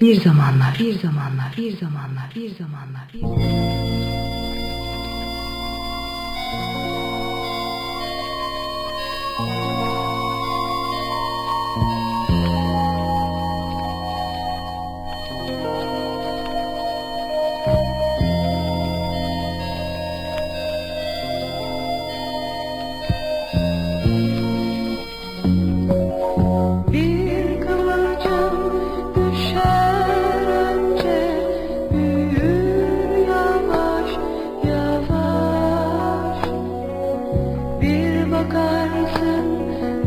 Bir zamanlar, bir zamanlar, bir zamanlar, bir zamanlar, bir Bir bakarsın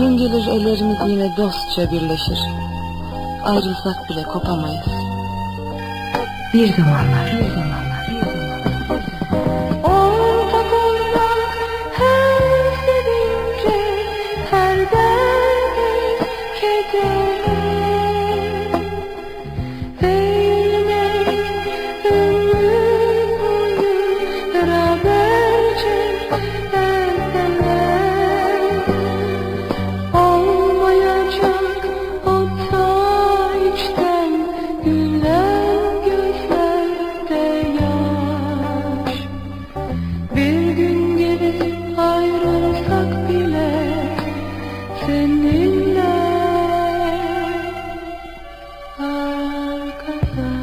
Gün gelir ellerimiz yine dostça birleşir. Ayrılsak bile kopamayız. Bir zamanlar, bir zamanlar. Kakak